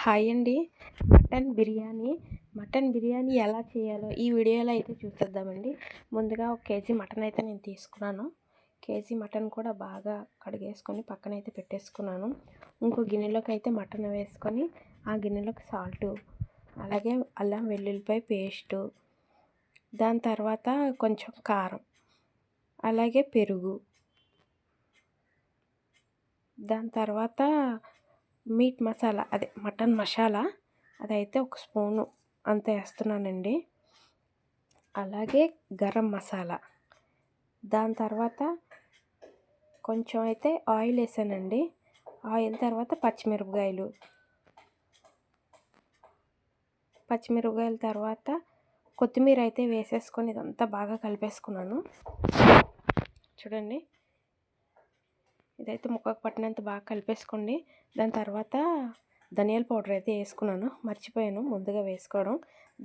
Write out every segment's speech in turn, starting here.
Hi అండి. Mutton biryani. Mutton biryani ఎలా చేయాలో ఈ వీడియోలో అయితే చూసేద్దామండి. ముందుగా ఒక కేజీ మటన్ అయితే నేను తీసుకున్నాను. కేజీ మటన్ కూడా బాగా కడిగేసుకొని పక్కన అయితే పెట్టేసుకున్నాను. ఇంకో గిన్నెలోకి అయితే మటన్ వేసుకొని ఆ గిన్నెలోకి సాల్టు అలాగే అల్లం వెల్లుల్లిపాయ పేస్టు దాని తర్వాత కొంచెం కారం అలాగే పెరుగు దాని తర్వాత మీట్ మసాలా అదే మటన్ మసాలా అదైతే ఒక స్పూను అంత వేస్తున్నానండి. అలాగే గరం మసాలా. దాని తర్వాత కొంచెం అయితే ఆయిల్ వేసానండి. ఆయిల్ తర్వాత పచ్చిమిరపకాయలు. పచ్చిమిరపకాయల తర్వాత కొత్తిమీర అయితే వేసేసుకొని ఇదంతా బాగా కలిపేసుకున్నాను. చూడండి. ఇదైతే ముక్కకు పట్టినంత బాగా కలిపేసుకోండి. దాని తర్వాత ధనియాల పౌడర్ అయితే వేసుకున్నాను. మర్చిపోయాను ముందుగా వేసుకోవడం.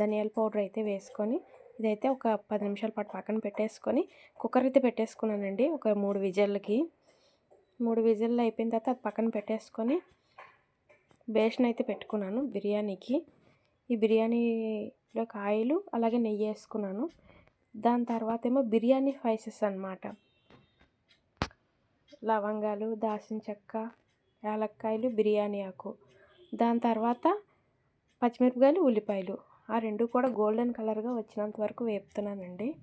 ధనియాల పౌడర్ అయితే వేసుకొని ఇదైతే ఒక పది నిమిషాల పాటు పక్కన పెట్టేసుకొని కుక్కర్ అయితే పెట్టేసుకున్నానండి ఒక మూడు విజిల్లకి మూడు విజిల్లు అయిపోయిన తర్వాత అది పక్కన పెట్టేసుకొని బేషన్ అయితే పెట్టుకున్నాను బిర్యానీకి. ఈ బిర్యానీలో ఆయిల్ అలాగే నెయ్యి వేసుకున్నాను. దాని తర్వాత ఏమో బిర్యానీ స్పైసెస్ అనమాట లవంగాలు దాల్చిన చెక్క యాలక్కాయలు బిర్యానీ ఆకు. దాని తర్వాత పచ్చిమిరపకాయలు ఉల్లిపాయలు. ఆ రెండు కూడా గోల్డెన్ కలర్గా వచ్చినంత వరకు వేపుతున్నానండి.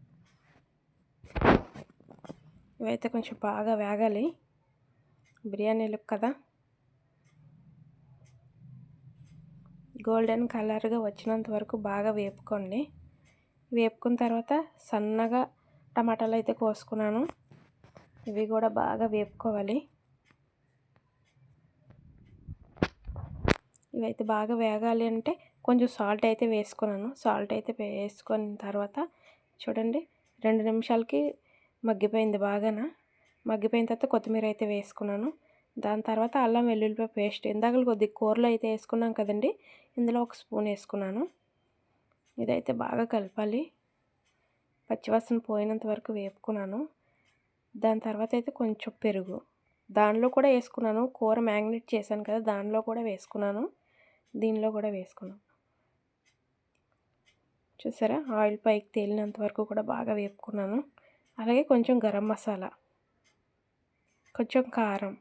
ఇవైతే కొంచెం బాగా వేగాలి. బిర్యానీలకు కదా. గోల్డెన్ కలర్గా వచ్చినంత వరకు బాగా వేపుకోండి. వేపుకున్న తర్వాత సన్నగా టమాటాలు అయితే కోసుకున్నాను. ఇవి కూడా బాగా వేపుకోవాలి. ఇవైతే బాగా వేగాలి అంటే కొంచెం సాల్ట్ అయితే వేసుకున్నాను. సాల్ట్ అయితే వేసుకున్న తర్వాత చూడండి రెండు నిమిషాలకి మగ్గిపోయింది బాగాన? మగ్గిపోయిన తర్వాత కొత్తిమీర అయితే వేసుకున్నాను. దాని తర్వాత అల్లం వెల్లుల్లిపాయ పేస్ట్. ఇందాక కొద్ది కూరలో అయితే వేసుకున్నాం కదండి ఇందులో ఒక స్పూన్ వేసుకున్నాను. ఇదైతే బాగా కలపాలి. పచ్చివాసన పోయినంత వరకు వేపుకున్నాను. దాని తర్వాత అయితే కొంచెం పెరుగు. దానిలో కూడా వేసుకున్నాను. కూర మ్యాగ్నెట్ చేశాను కదా దానిలో కూడా వేసుకున్నాను. దీనిలో కూడా వేసుకున్నాను. చూసారా? ఆయిల్ పైకి తేలినంత వరకు కూడా బాగా వేపుకున్నాను. అలాగే కొంచెం గరం మసాలా కొంచెం కారం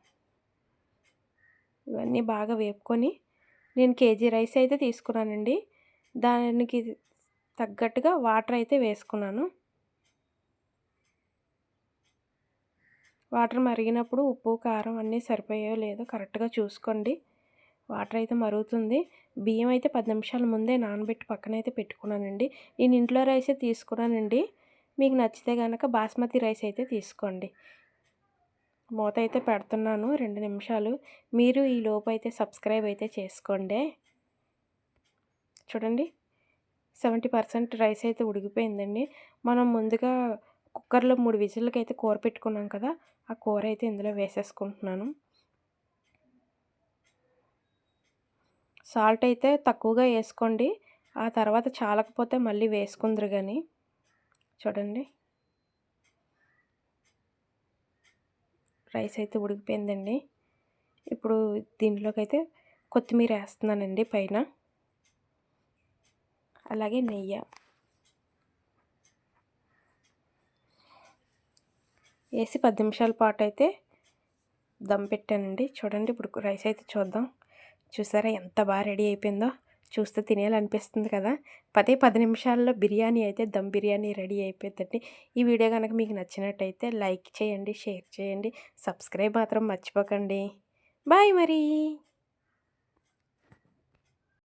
ఇవన్నీ బాగా వేపుకొని నేను కేజీ రైస్ అయితే తీసుకున్నానండి. దానికి తగ్గట్టుగా వాటర్ అయితే వేసుకున్నాను. వాటర్ మరిగినప్పుడు ఉప్పు కారం అన్నీ సరిపోయాయో లేదో కరెక్ట్గా చూసుకోండి. వాటర్ అయితే మరుగుతుంది. బియ్యం అయితే పది నిమిషాల ముందే నానబెట్టి పక్కన అయితే పెట్టుకున్నానండి. నేను ఇంట్లో రైసే తీసుకున్నానండి. మీకు నచ్చితే కనుక బాస్మతి రైస్ అయితే తీసుకోండి. మూత అయితే పెడుతున్నాను రెండు నిమిషాలు. మీరు ఈ లోపు అయితే సబ్స్క్రైబ్ అయితే చేసుకోండి. చూడండి సెవెంటీ పర్సెంట్ రైస్ అయితే ఉడికిపోయిందండి. మనం ముందుగా కుక్కర్లో మూడు విజిల్కి అయితే కూర పెట్టుకున్నాం కదా ఆ కూర అయితే ఇందులో వేసేసుకుంటున్నాను. సాల్ట్ అయితే తక్కువగా వేసుకోండి ఆ తర్వాత చాలకపోతే మళ్ళీ వేసుకుందరు కానీ చూడండి. రైస్ అయితే ఉడికిపోయిందండి. ఇప్పుడు దీంట్లోకి అయితే కొత్తిమీర వేస్తున్నానండి పైన. అలాగే నెయ్యి. వేసి పది నిమిషాల పాటు అయితే దమ్ పెట్టానండి. చూడండి ఇప్పుడు రైస్ అయితే చూద్దాం. చూసారా ఎంత బాగా రెడీ అయిపోయిందో? చూస్తే తినేయాలనిపిస్తుంది కదా? పదే పది నిమిషాల్లో బిర్యానీ అయితే దమ్ బిర్యానీ రెడీ అయిపోతుందండి ఈ వీడియో కనుక మీకు నచ్చినట్టయితే లైక్ చేయండి షేర్ చేయండి సబ్స్క్రైబ్ మాత్రం మర్చిపోకండి. బాయ్ మరి!